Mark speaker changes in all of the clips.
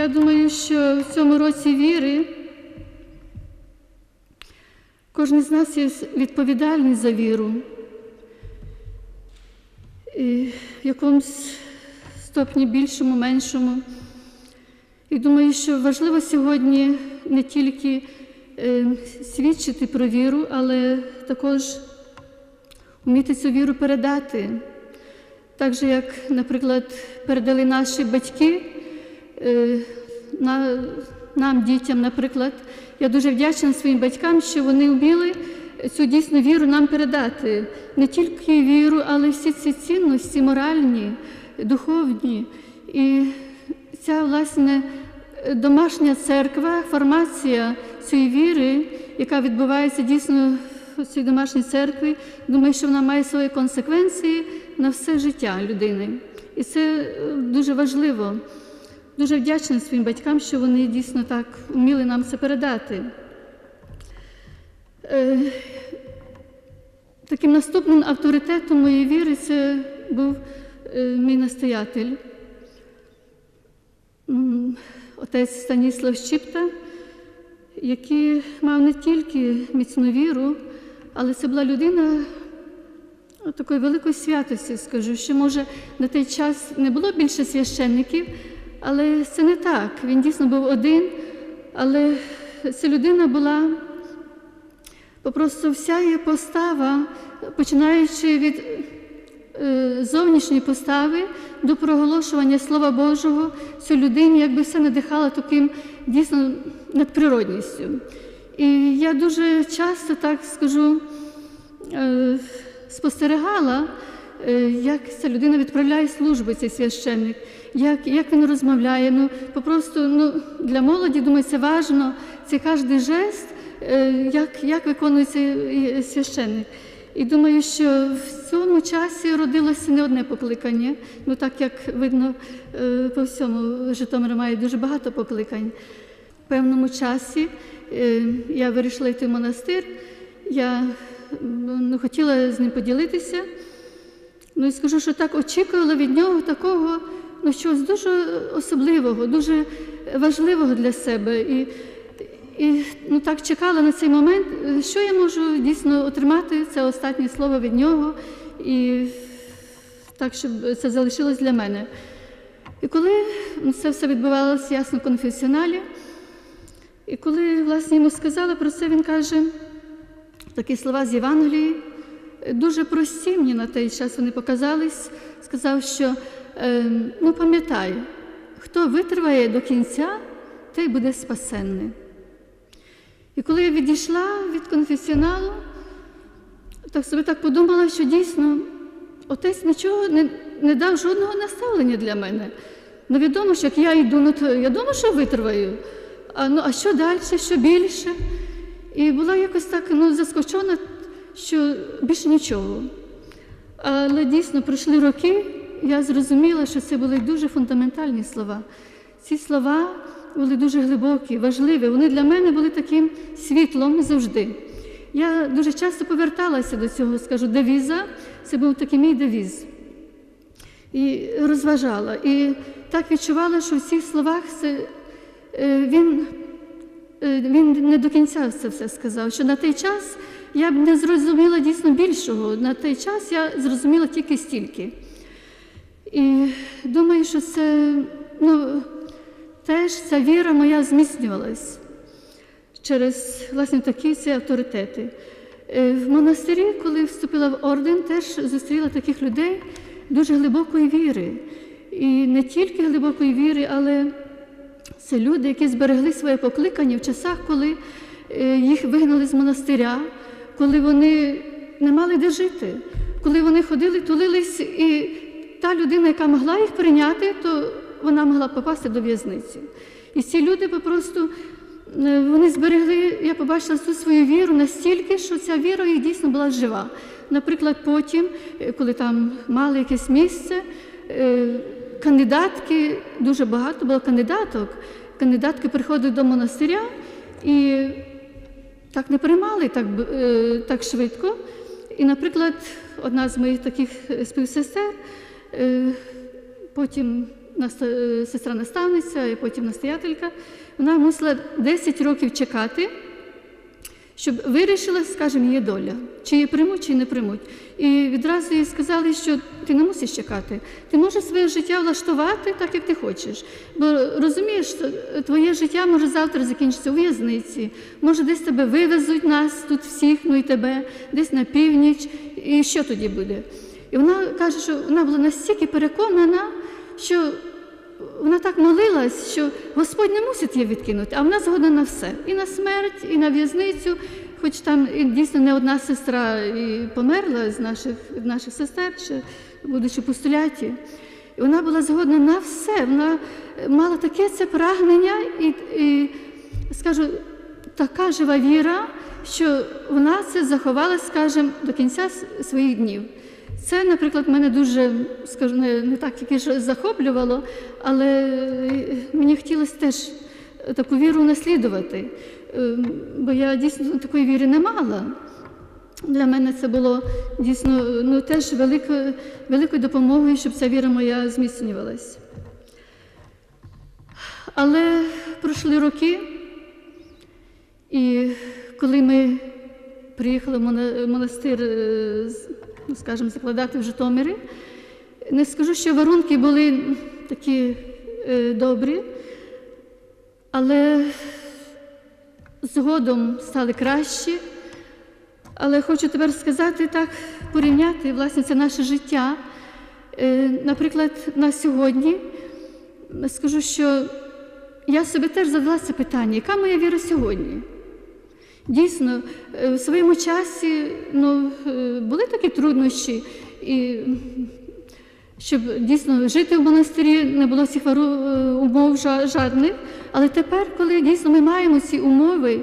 Speaker 1: Я думаю, що в цьому році віри кожен з нас є відповідальний за віру. І в якомусь стопні більшому, меншому. І думаю, що важливо сьогодні не тільки е, свідчити про віру, але також вміти цю віру передати. Так же, як, наприклад, передали наші батьки на, нам, дітям, наприклад. Я дуже вдячна своїм батькам, що вони вміли цю дійсну віру нам передати. Не тільки віру, але й всі ці цінності моральні, духовні. І ця, власне, домашня церква, формація цієї віри, яка відбувається дійсно в цій домашній церкві, думаю, що вона має свої консеквенції на все життя людини. І це е, дуже важливо. Дуже вдячна своїм батькам, що вони дійсно так вміли нам це передати. Е, Таким наступним авторитетом моєї віри це був е, мій настоятель, отець Станіслав Щипта, який мав не тільки міцну віру, але це була людина такої великої святості, скажу, що може на той час не було більше священників, але це не так. Він дійсно був один, але ця людина була попросту вся її постава, починаючи від е, зовнішньої постави до проголошування Слова Божого, цю людині якби все надихало таким дійсно надприродністю. І я дуже часто так скажу. е, спостерігала, як ця людина відправляє служби, цей священник, як, як він розмовляє. Ну, попросту ну, для молоді, думаю, це важливо, це кожен жест, е, як, як виконується е, священник. І думаю, що в цьому часі родилося не одне покликання. Ну так як видно, е, по всьому Житомир має дуже багато покликань. В певному часі е, я вирішила йти в монастир. Я ну, хотіла з ним поділитися. Ну і скажу, що так очікувала від нього такого ну, чогось дуже особливого, дуже важливого для себе. І, і ну, так чекала на цей момент, що я можу дійсно отримати це останнє слово від нього, і так, щоб це залишилось для мене. І коли це все відбувалося ясно в конфесіоналі, і коли власне йому сказали про це, він каже, такі слова з Євангелії, дуже прості мені на той час вони показались. Сказав, що е, ну пам'ятай, хто витриває до кінця, той буде спасенний. І коли я відійшла від конфесіоналу, так собі так подумала, що дійсно отець нічого не, не дав жодного наставлення для мене. Ну, відомо, що як я йду, ну то я думаю, що витриваю. А, ну, а що далі, що більше? І була якось так ну, заскочена, що більше нічого. Але дійсно пройшли роки, я зрозуміла, що це були дуже фундаментальні слова. Ці слова були дуже глибокі, важливі. Вони для мене були таким світлом завжди. Я дуже часто поверталася до цього, скажу, девіза це був такий мій девіз. І розважала. І так відчувала, що в цих словах це, е, він Е, він не до кінця це все сказав, що на той час я б не зрозуміла дійсно більшого. На той час я зрозуміла тільки стільки. І думаю, що це ну, теж ця віра моя зміцнювалась через власне такі ці авторитети. Е, В монастирі, коли вступила в орден, теж зустріла таких людей дуже глибокої віри. І не тільки глибокої віри, але це люди, які зберегли своє покликання в часах, коли е, їх вигнали з монастиря, коли вони не мали де жити, коли вони ходили, тулились, і та людина, яка могла їх прийняти, то вона могла попасти до в'язниці. І ці люди попросту е, вони зберегли, я побачила цю свою віру настільки, що ця віра їх дійсно була жива. Наприклад, потім, е, коли там мали якесь місце, е, кандидатки, дуже багато було кандидаток. Кандидатки приходили до монастиря і так не приймали так, е, так швидко. І, наприклад, одна з моїх таких співсестер е, потім е, сестра наставниця, і потім настоятелька, вона мусила 10 років чекати, щоб вирішила, скажімо, її доля, чи її приймуть, чи не приймуть. І відразу їй сказали, що ти не мусиш чекати. Ти можеш своє життя влаштувати так, як ти хочеш. Бо розумієш, твоє життя може завтра закінчитися у в'язниці, може десь тебе вивезуть нас тут всіх, ну і тебе, десь на північ. І що тоді буде? І вона каже, що вона була настільки переконана, що вона так молилась, що Господь не мусить її відкинути, а вона згодна на все. І на смерть, і на в'язницю, хоч там і дійсно не одна сестра і померла з наших, наших сестер, ще будучи постуляті. І вона була згодна на все. Вона мала таке це прагнення і, і скажу, така жива віра, що вона це заховала, скажімо, до кінця своїх днів. Це, наприклад, мене дуже скажу, не, так тільки захоплювало, але е, мені хотілося теж таку віру наслідувати, Е, бо я дійсно такої віри не мала. Для мене це було дійсно ну, теж великою, великою допомогою, щоб ця віра моя зміцнювалась. Але пройшли роки, і коли ми приїхали в монастир, е, скажімо, закладати в Житомирі, не скажу, що варунки були такі е, добрі, але згодом стали кращі. Але хочу тепер сказати так, порівняти власне це наше життя. Е, Наприклад, на сьогодні скажу, що я собі теж задала це питання, яка моя віра сьогодні? Дійсно, е, в своєму часі ну, е, були такі труднощі, і щоб дійсно жити в монастирі не було цих е, умов жадних. Але тепер, коли дійсно ми маємо ці умови,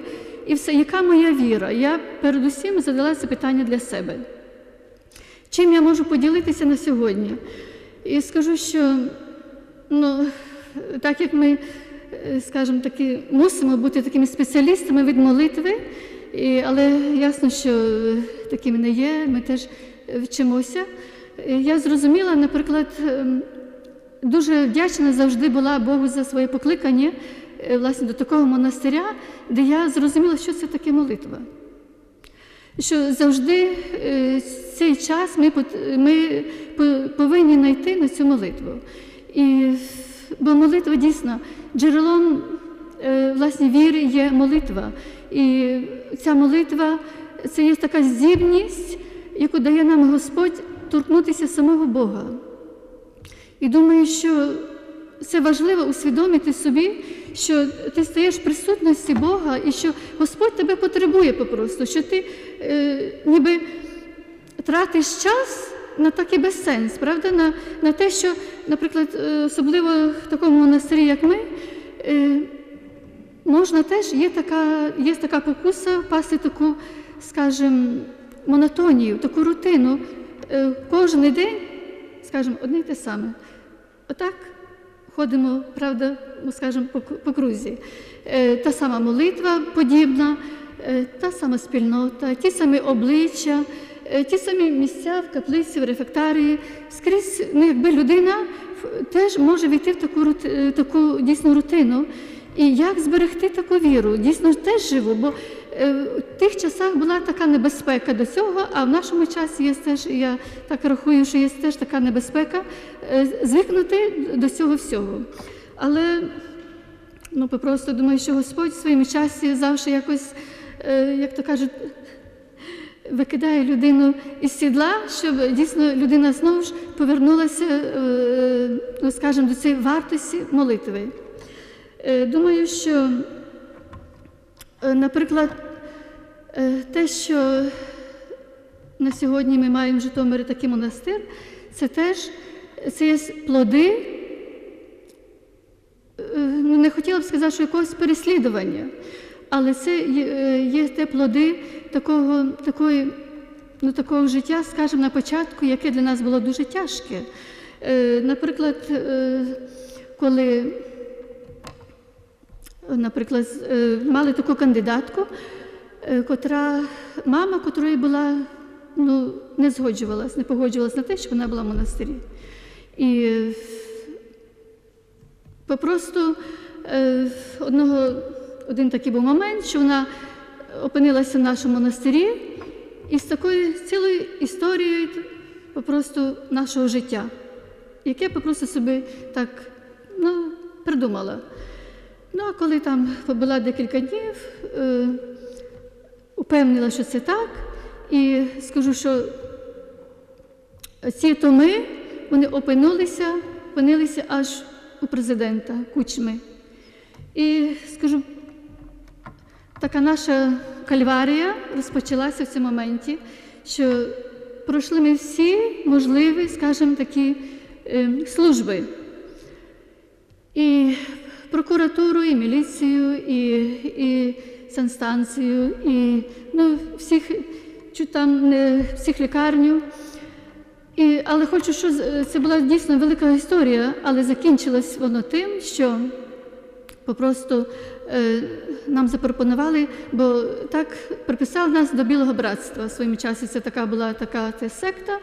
Speaker 1: і все, яка моя віра? Я передусім задала це питання для себе. Чим я можу поділитися на сьогодні? І скажу, що ну, так як ми, скажімо таки, мусимо бути такими спеціалістами від молитви, і, але ясно, що е, такими не є, ми теж е, вчимося. Е, Я зрозуміла, наприклад, ем, дуже вдячна завжди була Богу за своє покликання е, власне, до такого монастиря, де я зрозуміла, що це таке молитва що завжди е, цей час ми, ми повинні знайти на цю молитву. І, бо молитва дійсно джерелом е, власне, віри є молитва. І ця молитва це є така здібність, яку дає нам Господь торкнутися самого Бога. І думаю, що це важливо усвідомити собі, що ти стаєш в присутності Бога і що Господь тебе потребує попросту, що ти е, ніби тратиш час на такий безсенс, правда? На, на те, що, наприклад, е, особливо в такому монастирі, як ми, можна теж є така, є така покуса впасти таку, скажімо, монотонію, таку рутину. Е, Кожен день, скажімо, одне й те саме. Отак ходимо, правда, ну, скажімо, по, крузі. Е, та сама молитва подібна, е, та сама спільнота, ті самі обличчя, е, ті самі місця в каплиці, в рефектарії. Скрізь, ну, якби людина теж може війти в таку, е, таку дійсно рутину. І як зберегти таку віру? Дійсно теж живу, бо е, в тих часах була така небезпека до цього, а в нашому часі є теж, я так рахую, що є теж така небезпека е, звикнути до цього всього. Але ну, просто думаю, що Господь в своєму часі завжди якось, е, як то кажуть, викидає людину із сідла, щоб дійсно людина знову ж повернулася, е, ну, скажімо, до цієї вартості молитви. Е, Думаю, що, е, наприклад, те, що на сьогодні ми маємо в Житомирі такий монастир, це теж це є плоди, ну, не хотіла б сказати, що якогось переслідування, але це є, е, те плоди такого, такої, ну, такого життя, скажімо, на початку, яке для нас було дуже тяжке. Е, Наприклад, е, коли наприклад, мали таку кандидатку, котра мама, котрої була, ну, не згоджувалась, не погоджувалась на те, що вона була в монастирі. І Попросту одного, один такий був момент, що вона опинилася в нашому монастирі і з такою цілою історією попросту нашого життя, яке попросту собі так ну, придумала. Ну, а коли там побула декілька днів, е, упевнила, що це так, і скажу, що ці томи вони опинулися, опинилися аж у президента Кучми. І скажу, така наша кальварія розпочалася в цьому моменті, що пройшли ми всі можливі, скажімо, такі е, служби. І прокуратуру, і міліцію, і, і санстанцію, і ну, всіх, чуть там не всіх лікарню. І, але хочу, що це була дійсно велика історія, але закінчилось воно тим, що попросту е, нам запропонували, бо так приписали нас до Білого братства в своєму часі. Це така була така це секта.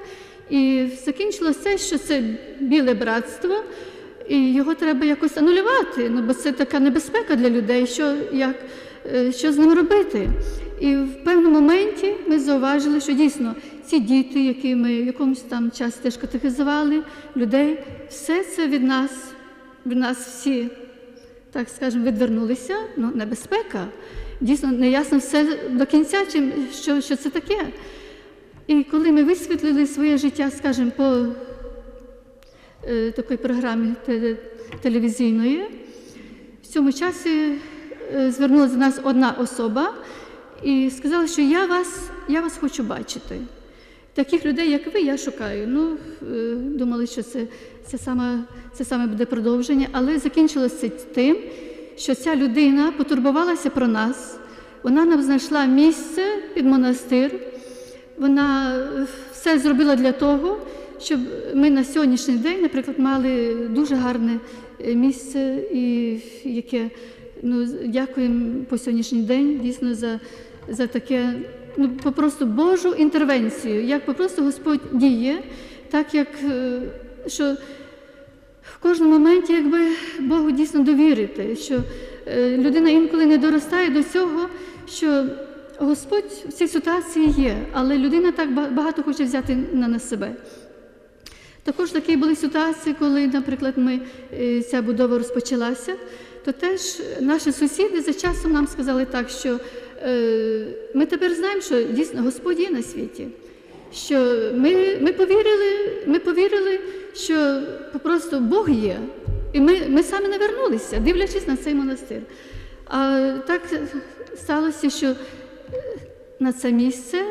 Speaker 1: І закінчилось це, що це біле братство, і його треба якось анулювати, ну, бо це така небезпека для людей, що, як, е, що з ним робити. І в певному моменті ми зауважили, що дійсно ці діти, які ми в якомусь там часі теж катехизували, людей, все це від нас, від нас всі, так скажемо, відвернулися. Ну, небезпека. Дійсно, неясно все до кінця, чим, що, що це таке. І коли ми висвітлили своє життя, скажімо, по е, такій програмі те- телевізійної, в цьому часі е, звернулася до нас одна особа і сказала, що я вас, я вас хочу бачити. Таких людей, як ви, я шукаю. Ну, е, думали, що це, це, саме, це саме буде продовження, але закінчилося тим, що ця людина потурбувалася про нас. Вона нам знайшла місце під монастир. Вона е, все зробила для того, щоб ми на сьогоднішній день, наприклад, мали дуже гарне е, місце, і яке ну, дякуємо по сьогоднішній день дійсно за, за таке, попросту Божу інтервенцію, як попросту Господь діє, так як е, що в кожному моменті, якби Богу дійсно довірити, що е, людина інколи не доростає до цього, що Господь в цій ситуації є, але людина так багато хоче взяти на, себе. Також такі були ситуації, коли, наприклад, ми, е, ця будова розпочалася, то теж наші сусіди за часом нам сказали так, що ми тепер знаємо, що дійсно Господь є на світі. Що ми, ми, повірили, ми повірили, що просто Бог є. І ми, ми самі не вернулися, дивлячись на цей монастир. А так сталося, що е, на це місце,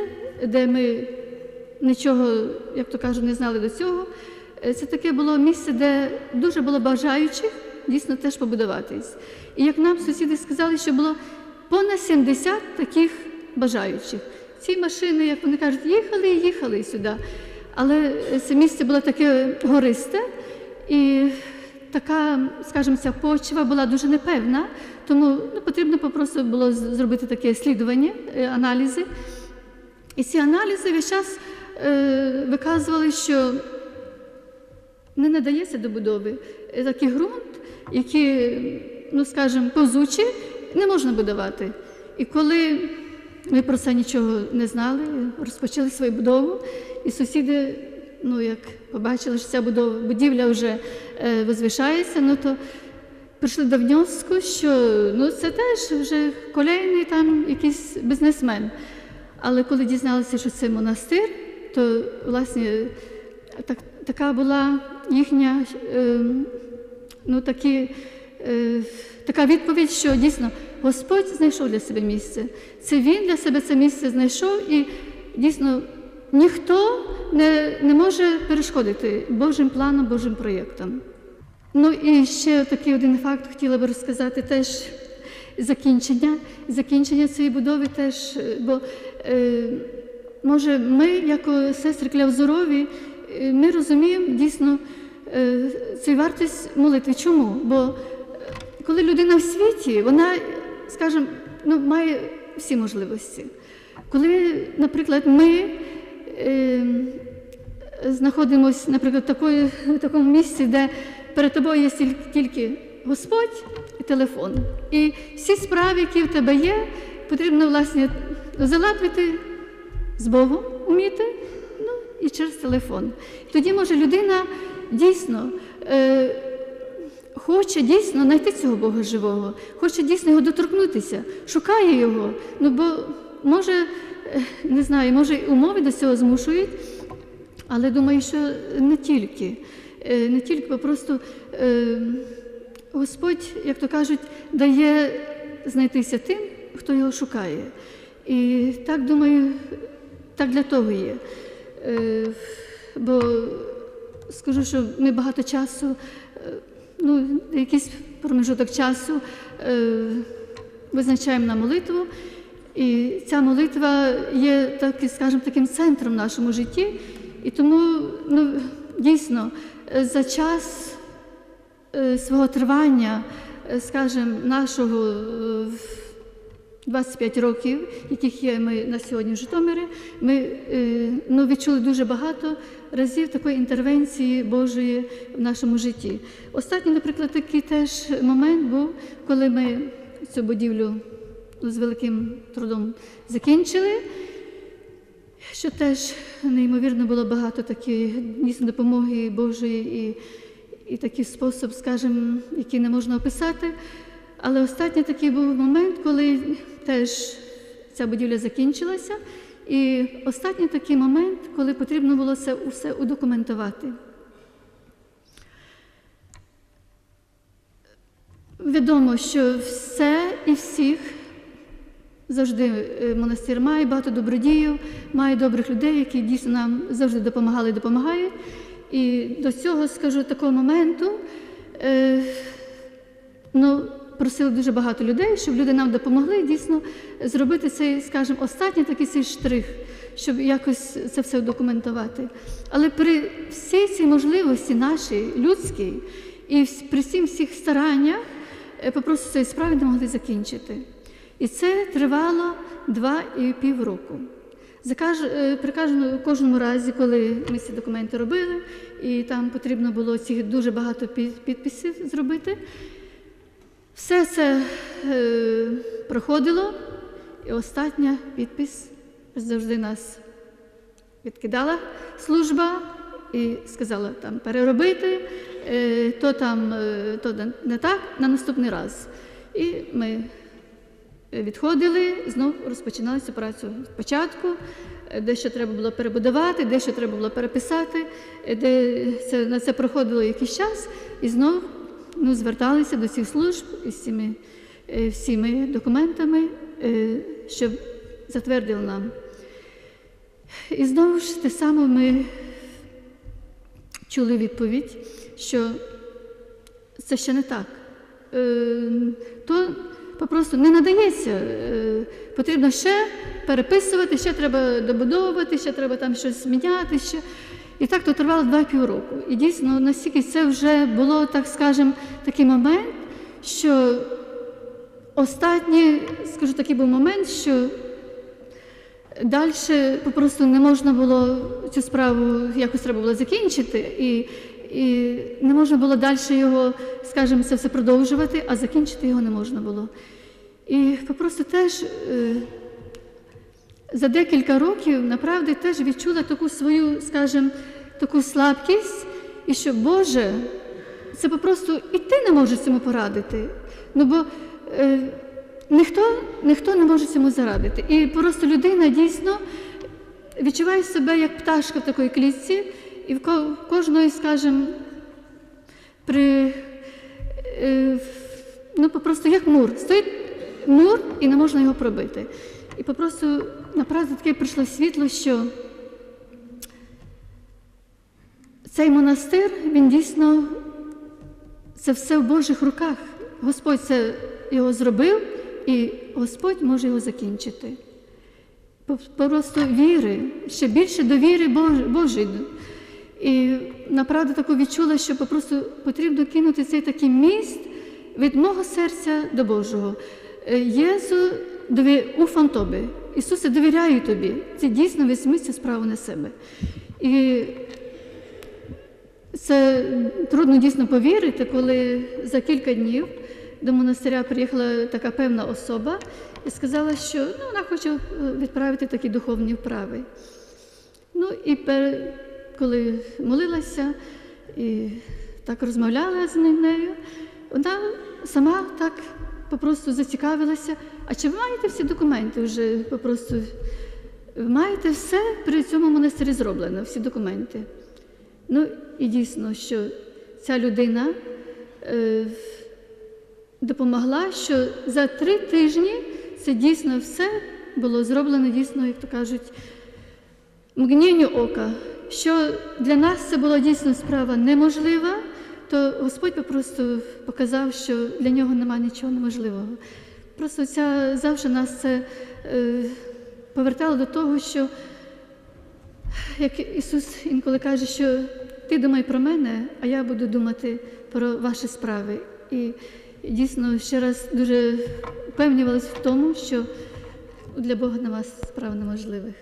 Speaker 1: де ми нічого, як то кажуть, не знали до цього. Е, Це таке було місце, де дуже було бажаючих дійсно теж побудуватись. І як нам сусіди сказали, що було понад 70 таких бажаючих. Ці машини, як вони кажуть, їхали і їхали сюди. Але це місце було таке гористе, і така, скажімо, ця почва була дуже непевна, тому ну, потрібно просто було зробити таке слідування, е, аналізи. І ці аналізи весь час е, виказували, що не надається до будови Е, такий ґрунт, який, ну скажімо, повзучий, не можна будувати. І коли ми про це нічого не знали, розпочали свою будову, і сусіди, ну як побачили, що ця будова, будівля вже е, возвишається, ну то прийшли до внеску, що ну, це теж вже колейний там якийсь бізнесмен. Але коли дізналися, що це монастир, то власне так, така була їхня е, ну, такі, така відповідь, що дійсно Господь знайшов для себе місце. Це Він для себе це місце знайшов, і дійсно ніхто не, не може перешкодити Божим планам, Божим проєктам. Ну і ще такий один факт хотіла би розказати теж закінчення, закінчення цієї будови теж, е, бо е, може ми, як сестри Клявзорові, е, ми розуміємо дійсно е, цю вартість молитви. Чому? Бо е, коли людина в світі, вона, скажімо, ну, має всі можливості. Коли, наприклад, ми е, знаходимося, наприклад, в такої- в такому місці, де перед тобою є тільки- тільки Господь і телефон. І всі справи, які в тебе є, потрібно власне заладвити з Богом вміти, ну і через телефон. Тоді може людина дійсно. Е, Хоче дійсно знайти цього Бога живого, хоче дійсно його доторкнутися, шукає його. Ну бо може, не знаю, може умови до цього змушують, але думаю, що не тільки. Е, Не тільки, бо просто е, Господь, як то кажуть, дає знайтися тим, хто його шукає. І так думаю, так для того є. Е, Бо скажу, що ми багато часу, ну, якийсь промежуток часу е, визначаємо на молитву. І ця молитва є, так, скажімо, таким центром в нашому житті. І тому ну, дійсно за час е, свого тривання, е, скажімо, нашого е, 25 років, яких є ми на сьогодні в Житомирі, ми е, ну, відчули дуже багато разів такої інтервенції Божої в нашому житті. Останній, наприклад, такий теж момент був, коли ми цю будівлю з великим трудом закінчили. Що теж неймовірно було багато такої дійсно допомоги Божої і, і такий спосіб, скажімо, який не можна описати. Але останній такий був момент, коли теж ця будівля закінчилася, і останній такий момент, коли потрібно було це усе удокументувати. Відомо, що все і всіх завжди е, монастир має багато добродіїв, має добрих людей, які дійсно нам завжди допомагали і допомагають. І до цього скажу такого моменту. Е, ну, просили дуже багато людей, щоб люди нам допомогли дійсно зробити цей, скажімо, останній такий цей штрих, щоб якось це все документувати. Але при всій цій можливості нашій людській і при всіх всіх стараннях е, попросту цієї справи не могли закінчити. І це тривало два і пів року. Е, При кожному разі, коли ми ці документи робили, і там потрібно було цих дуже багато підписів зробити, все це е, проходило, і остання підпис завжди нас відкидала служба і сказала там переробити, е, то там е, то не так на наступний раз. І ми відходили, знов розпочинали цю працю спочатку. Дещо треба було перебудувати, дещо треба було переписати, де це, на це проходило якийсь час, і знов ну, зверталися до цих служб із цими е, всіми документами, е, щоб затвердили нам. І знову ж те саме ми чули відповідь, що це ще не так. Е, То попросту не надається. Потрібно ще переписувати, ще треба добудовувати, ще треба там щось міняти. Ще. І так то тривало два півроку. І дійсно, настільки це вже було, так скажемо, такий момент, що останній, скажу, такий був момент, що Далі попросту не можна було цю справу якось треба було закінчити, і, і не можна було далі його, скажімо, це все продовжувати, а закінчити його не можна було. І попросту теж е, за декілька років направді теж відчула таку свою, скажімо, таку слабкість, і що Боже, це попросту і ти не можеш цьому порадити. Ну бо е, ніхто, ніхто не може цьому зарадити. І просто людина дійсно відчуває себе як пташка в такій клітці, і в кожної, скажімо, при, е, ну, попросту як мур. Стоїть мур і не можна його пробити. І попросту направді таке прийшло світло, що цей монастир, він дійсно це все в Божих руках. Господь це його зробив, і Господь може його закінчити. Просто віри, ще більше довіри Бож- Божої. І направду таку відчула, що просто потрібно кинути цей такий міст від мого серця до Божого. Е, Єзу уфам тобі. Ісусе, довіряю тобі. Це дійсно візьми цю справу на себе. І Це трудно дійсно повірити, коли за кілька днів до монастиря приїхала така певна особа і сказала, що ну, вона хоче е, відправити такі духовні вправи. Ну і пер... коли молилася і так розмовляла з нею, вона сама так попросту зацікавилася. А чи ви маєте всі документи вже попросту? Ви маєте все при цьому монастирі зроблено, всі документи. Ну і дійсно, що ця людина е, допомогла, що за три тижні це дійсно все було зроблено, дійсно, як то кажуть, мгнінню ока. Що для нас це була дійсно справа неможлива, то Господь просто показав, що для нього немає нічого неможливого. Просто ця завжди нас це е, повертало до того, що як Ісус інколи каже, що ти думай про мене, а я буду думати про ваші справи. І дійсно ще раз дуже впевнювалась в тому, що для Бога нема справ неможливих.